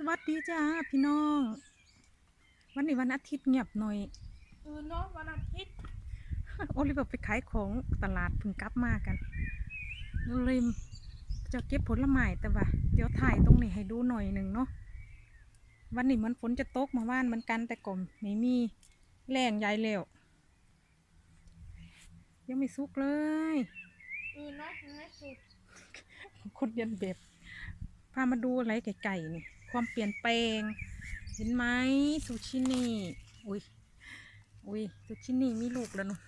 สวัสดีจ้าพี่น้อง วันนี้วันอาทิตย์เงียบหน่อยเออเนาะวันอาทิตย์โอลิเวอร์ไปขายของตลาดเพึ่งกลับมากันเลยจะเก็บผลไม้แต่ว่าเดี๋ยวถ่ายตรงนี้ให้ดูหน่อยหนึ่งเนาะวันนี้เหมันฝนจะตกมาว่านเหมือนกันแต่ก่อนไม่มีแรงใหญ่เร็วยังไม่สุกเลยเออเนาะยังไม่สุดคนเรียนแบบพามาดูอะไรไก่ๆนี่ ความเปลี่ยนแปลง เห็นไหมซูชินี่ อุ้ย อุ้ยซูชินี่มีลูกแล้วนอะ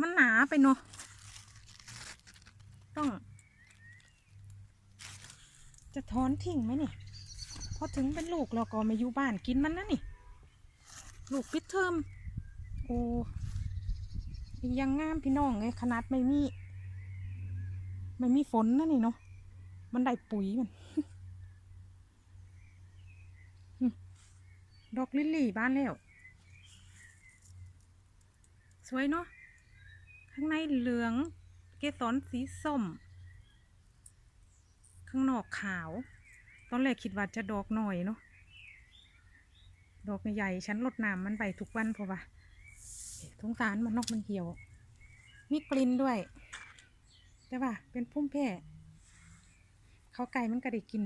มันหนาไปเนาะต้อง จะถอนทิ้งไหมนี่พอถึงเป็นลูกเราก็มาอยู่บ้านกินมันนะนี่ ลูกปิดเทอมโอ้ยังงามพี่น้องเลยขนาดไม่มี ไม่มีฝนนะนี่เนาะมันได้ปุ๋ยมัน หึ ดอกลิลลี่บ้านแล้ว สวยเนาะ ข้างในเหลือง เกสรสีส้ม ข้างนอกขาว ตอนแรกคิดว่าจะดอกหน่อยเนาะ ดอกใหญ่ฉันรดน้ำมันไปทุกวันเพราะว่าสงสารมันนอกมันเหี่ยว มีกลิ่นด้วย แต่ว่าเป็นพุ่มแพ่เขาไก่มันก็ได้กิน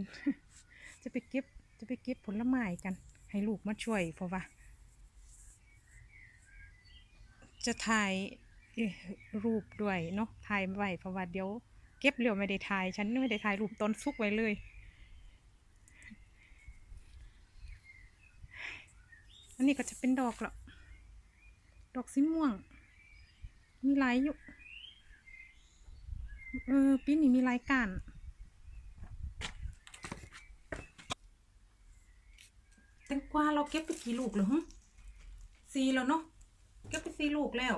จะไปเก็บจะไปเก็บผลไม้กัน ให้ลูกมาช่วยเพราะว่า จะถ่ายรูปด้วยเนาะถ่ายไว้เพราะว่าเดี๋ยว เก็บเร็วไม่ได้ถ่าย ฉันไม่ได้ถ่ายรูปตอนซุกไว้เลย อันนี้ก็จะเป็นดอกละดอกสีม่วง มีลายอยู่ เออปีนี้มีรายการแตง กวาเราเก็บไปกี่ลูกแล้วฮะสี่แล้วเนาะเก็บไปสี่ลูกแล้ว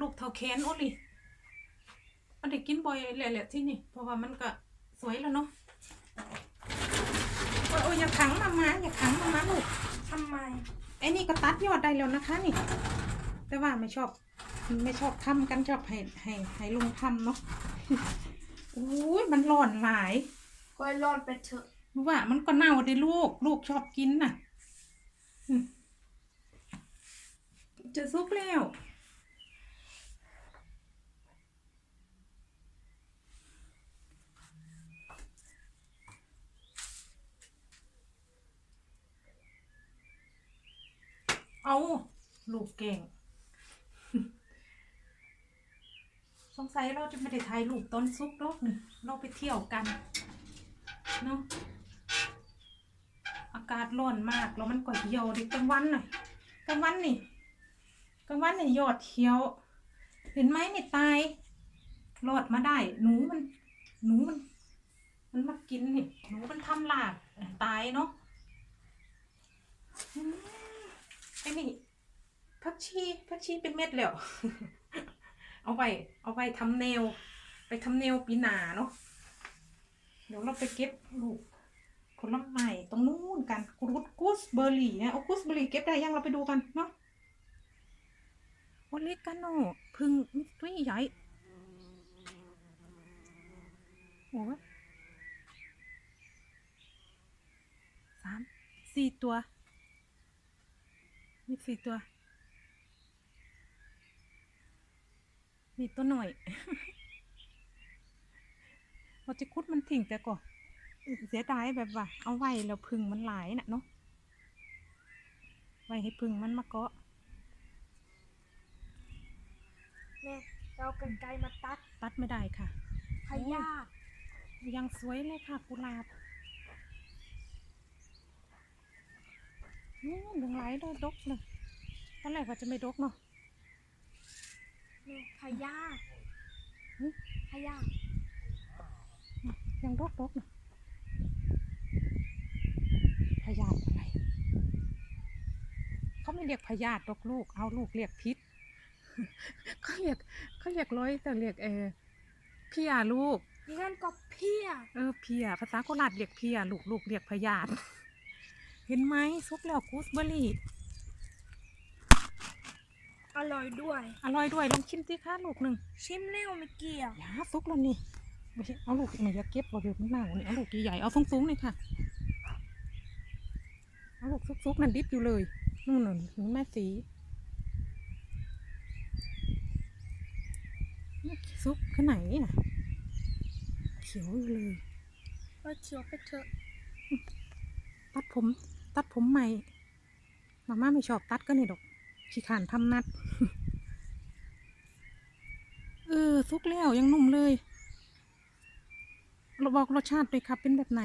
ลูกเท่าแขนโอ้ลิมันได้กินบ่อยแหละๆที่นี่ เพราะว่ามันก็สวยแล้วเนาะโอ้ยโอ้ยอย่าขังมามาอย่าขังมามาลูกทำไมไอ้นี่ก็ตัดยอดได้แล้วนะคะนี่ แต่ว่าไม่ชอบไม่ชอบทำกันชอบให้ให้ให้ลุงทำเนาะอุ้ยมันร้อนหลายก็รอดไปเถอะว่ามันก็เน่าได้ลูก ลูกชอบกินน่ะอืม จะซุกแล้วเอาลูกเก่ง สงสัยเราจะไม่ได้ถ่ายรูปตอนซุกหรอกนี่เราไปเที่ยวกัน เนาะอา กาศร้อนมาก แล้วมันก็เหี่ยวด็กลางวันน่ะกลางวันนี่กลางวันนี่ยอดเหี่ยว เห็นไหมนี่ตายรอดมาได้ หนูมัน หนูมัน มันมากินนี่หนูมันทำลากตายเนาะอืมไอ้นี่ผักชีผักชีเป็นเม็ดแล้ว เอาไว้เอาไว้ทำแนว ไปทำแนวปีหนาเนาะ เดี๋ยวเราไปเก็บลูก ผลไม้ตรงนู้นกันกูดกูสเบอร์รี่เนี่ยเอากูสเบอร์รี่เก็บได้ยังเราไปดูกันเนาะโอเลกาโนพึ่งตัวใหญ่โอ้สามสี่ตัวมีสี่ตัว มีตัวหน่อยเราจะคุดมันทิ้งแต่ก่อน เสียดายแบบว่า เอาไว้แล้วพึ่งมันหลายน่ะเนาะไว้ให้พึ่งมันมาเกาะแม่เรากันไกลมาตัดตัดไม่ได้ค่ะพยาธิยังสวยเลยค่ะกุหลาบนี่เหลืองไหลเลยดกเลยตอนแรกว่าจะไม่ดกเนาะแม่พยาธิหึพยาธิยังดกดกเนาะพ ยาธิอะไร เขาไม่เรียกพยาธิดกลูก เอาลูกเรียกพิษเขาเรียกเขาเรียกร้อยแต่เรียกเออเพียลูกงั้นก็เพี้ยเออเพียภาษาโคราชเรียกเพียลูกลูกเรียกพยาธิเห็นไหมซุปแล้วกูสเบอร์รี่อร่อยด้วย อร่อยด้วยลองชิมสิคะลูกหนึ่งชิมแล้วไม่เกี่ยวอย่าซุกแล้วนี่ไม่ใช่เอาลูกนี่อย่าเก็บบ่เดี๋ยวมันเน่านี่เอาลูกใหญ่ๆเอาสูงๆเลยค่ะเอา ลูกซุกๆนั่นดิบอยู่เลยนู่นน่ะหนูแม่สีนี่ซุกแค่ไหนอะเขียวอยู่เลยว่าเขียวไปเถอะตัดผม ตัดผมใหม่มาม่าไม่ชอบตัดก็นี่ดอกขี้ขานทำนัด เออซุกแล้วยังนุ่มเลยเราบอกรสชาติเลยครับเป็นแบบไหน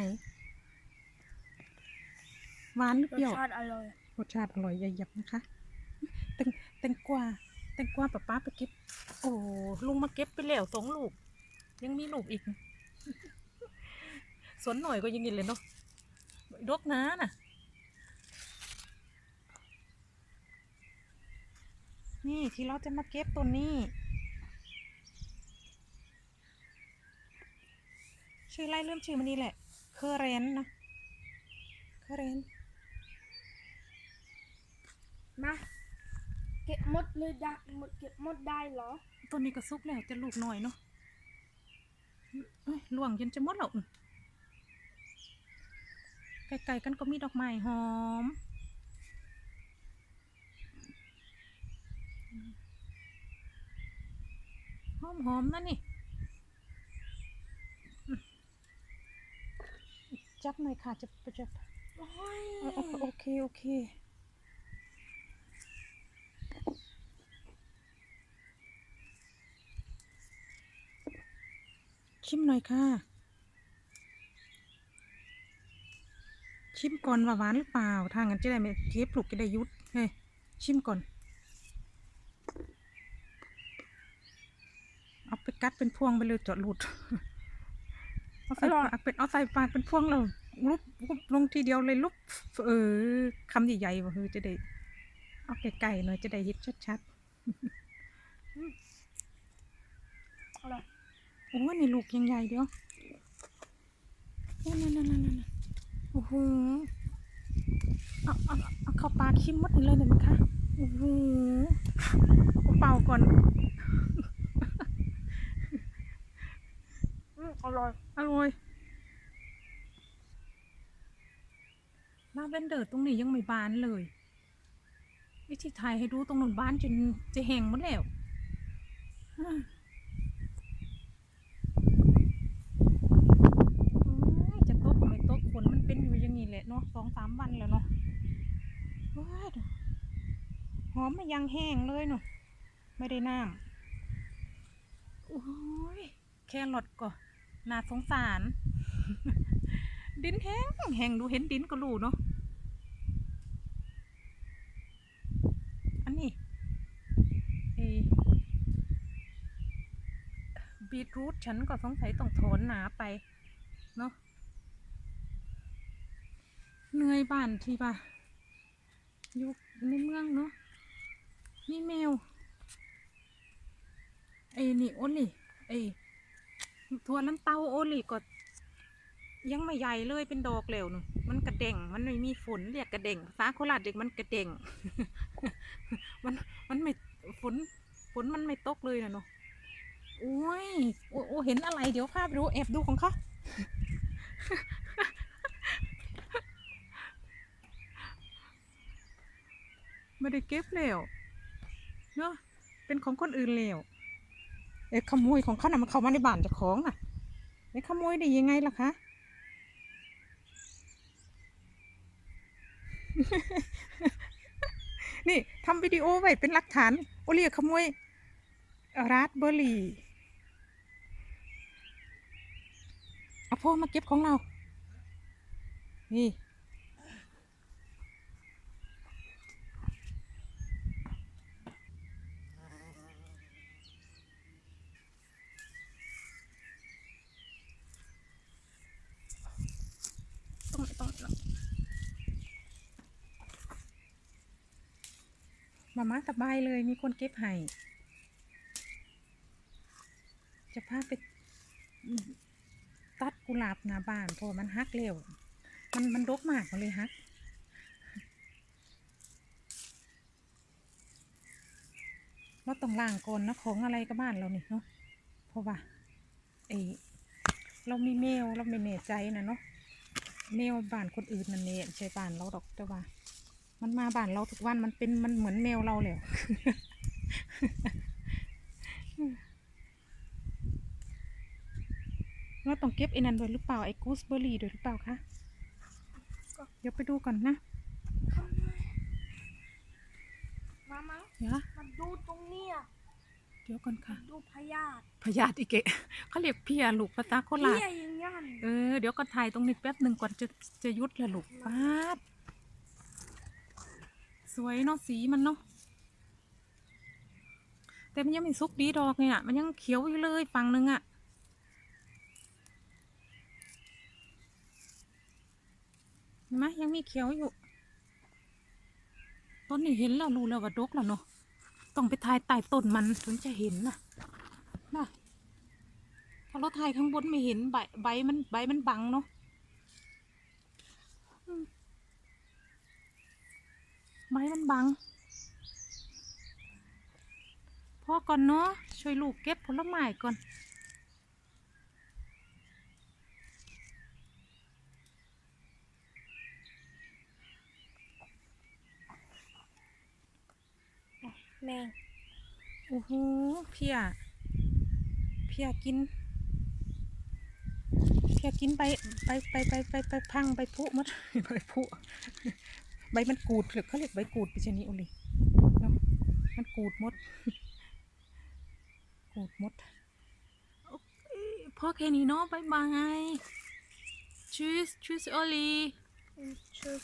หวานหรือรเปรี้สยวชาติอร่อยรสชาติอร่อยอย่าหยับนะคะแตงแตงกวาแตงกวาป้าป้าไปเก็บ โอ้ลุงมาเก็บไปแล้วสองลูก ยังมีลูกอีก สวนหน่อยก็ยังกินเลยเนาะดกน้าน่ะ นี่ที่เราจะมาเก็บตัวนี้ ชื่ออะไรเริ่มชื่อมันนี่แหละ เคอร์เรนนะ เคอร์เรน มาเก็บหมดเลยได้หมดเก็บหมดได้เหรอตัวนี้ก็สุกแล้วจะลูกหน่อยเนาะเอ้ยล่วงจนจะหมดแล้วอื้อไกลๆกันก็มีดอกไม้หอม หอมหอมๆนะนี่อื้อจับหน่อยค่ะจะจะโอ้ยเออเออโอเค โอเค ชิมหน่อยค่ะ ชิมก่อนว่าหวานหรือเปล่า ทางกันจะได้ไม่เก็บปลุกจะได้ยุดเฮ้ยชิมก่อน เอาไปกัดเป็นพวงไปเลยจอดหลุด เอาใส่ปากเป็นเอาใส่ปากเป็นพวงเราลุบลุบลงทีเดียวเลยลุบเออคำใหญ่ๆว่าคือจะได้ เอาไกลๆหน่อยจะได้เห็นชัดอร่อยๆโอ้ยนี่ลูกยังใหญ่เดียวโอ้นั่นนั่นนั่นนั่นโอ้โหเอาเอาเอาเข้าปากชิมหมดนี่เลยได้ไหมคะโอ้โหเอาเป่าก่อนอืมอร่อย อร่อยลาเวนเดอร์ตรงนี้ยังไม่บานเลย วิธีถ่ายให้ดูตรงนู้นบานจนจะแห้งหมดแล้วอ่าโอ้ยจะตกก็ไม่ตกฝนมันเป็นอยู่อย่างนี้แหละเนาะส องสามวันแล้วเนาะหอมมายังแห้งเลยเนาะไม่ได้น้ำโอ้ยแครอทก็น่าสงสาร ดินแห้งแห้งดูเห็นดินก็รู้เนาะอันนี้เอบีทรูทฉันก็สงสัยต้องโถนหนาไป เนาะ เหนื่อยบ้านทีป่ะอยู่ในเมืองเนาะมีแมวไอ้นี่โอลี่ไอ้ทัวน้ำเต้าโอลี่ก็ยังไม่ใหญ่เลยเป็นดอกแล้วหนูมันกระเด่งมันไม่มีฝนเรียกกระเด่งภาษาโคราชเด็กมันกระเด่งมันมันไม่ฝนฝนมันไม่ตกเลยนะเนาะโอ้ยโอ้โอ้เห็นอะไรเดี๋ยวพาไปดูแอบดูของเขา ไม่ได้เก็บแล้วเนาะเป็นของคนอื่นแล้วเอ๊ะขโมยของเขาน่ะมันเข้ามาในบ้านเจ้าของน่ะไอ้ขโมยได้ยังไงล่ะคะนี่ทำวิดีโอไว้เป็นหลักฐาน โอเลียขโมยราสเบอร์รี่เอาพ่อมาเก็บของเรา นี่ ต้องต้องต้อง มาม่าสบายเลยมีคนเก็บให้จะพาไปตัดกุหลาบหน้าบ้านเพราะมันฮักเร็ว มันมันรกมากมันเลยฮักเราต้องล้างก่อนนะของอะไรกับบ้านเรานี่เนาะเพราะว่าไอเรามีแมวเราไม่แน่ใจนะเนาะแมวบ้านคนอื่นนั่นเองใช่บ้านเราดอกแต่ว่า มันมาบ้านเราทุกวันมันเป็นมันเหมือนแมวเราเลยเราต้องเก็บไอ้นั่นด้วยหรือเปล่าไอ้กูสเบอร์รี่ด้วยหรือเปล่าคะเดี๋ยวไปดูก่อนนะมามาเดี๋ยวมาดูตรงเนี้ยเดี๋ยวก่อนค่ะดูพยาธิพยาธิอีกเกะเขาเรียกเพียลูกภาษาโคราชเพี้ยอย่างงั้นเออเดี๋ยวก็ถ่ายตรงนี้แป๊บหนึ่งก่อนจะจะยุดละลูกป้าด สวยเนาะสีมันเนาะแต่มันยังไม่สุกดีดอกเนี่ยมันยังเขียวอยู่เลยฝั่งหนึ่งอะเห็นไหมยังมีเขียวอยู่ ต้นนี้เห็นแล้วรู้แล้วว่าดกแล้วเนาะต้องไปถ่ายใต้ต้นมันถึงจะเห็นนะน่ะถ้าเราถ่ายข้างบนไม่เห็นใบใบมันใบมันบังเนาะอืม ใบมันบังพอก่อนเนาะช่วยลูกเก็บผลไม้ก่อนแมงโอ้โหเพียเพียกินเพียกินใบใบใบใบใบใบพังใบพุมัดใบพุ ใบมันกูดหรือเขาเรียกใบกูดไปชนิดโอลิเนาะมันกูดหมด กูดหมดโอเคพอแค่นี้เนาะบายบายชูสชูสโอลีชุด